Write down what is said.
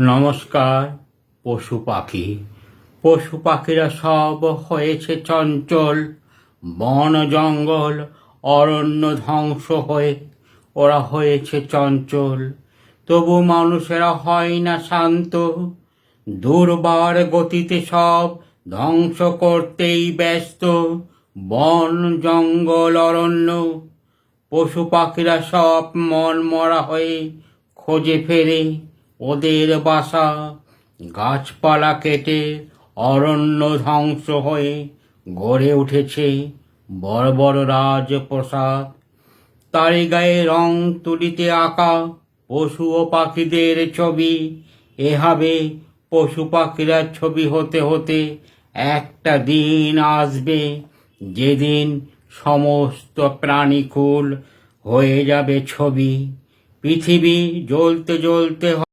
নমস্কার, পশু পাখি। পশু পাখিরা সব হয়েছে চঞ্চল, বন জঙ্গল, অরণ্য ধ্বংস হয়ে ওরা হয়েছে চঞ্চল। তবু মানুষেরা হয় না শান্ত, দুর্বার গতিতে সব ধ্বংস করতেই ব্যস্ত। বন, জঙ্গল, অরণ্য, পশু পাখিরা সব মন মরা হয়ে খোঁজে ফেরে। ওদের বাসা গাছপালা কেটে অরণ্য ধ্বংস হয়ে গড়ে উঠেছে বড় বড় রাজপ্রসাদ। তারি গায়ে রং তুলিতে আঁকা পশু ও পাখিদের ছবি। এভাবে পশু পাখিরা ছবি হতে হতে একটা দিন আসবে যেদিন সমস্ত প্রাণীকুল হয়ে যাবে ছবি। পৃথিবী জ্বলতে জ্বলতে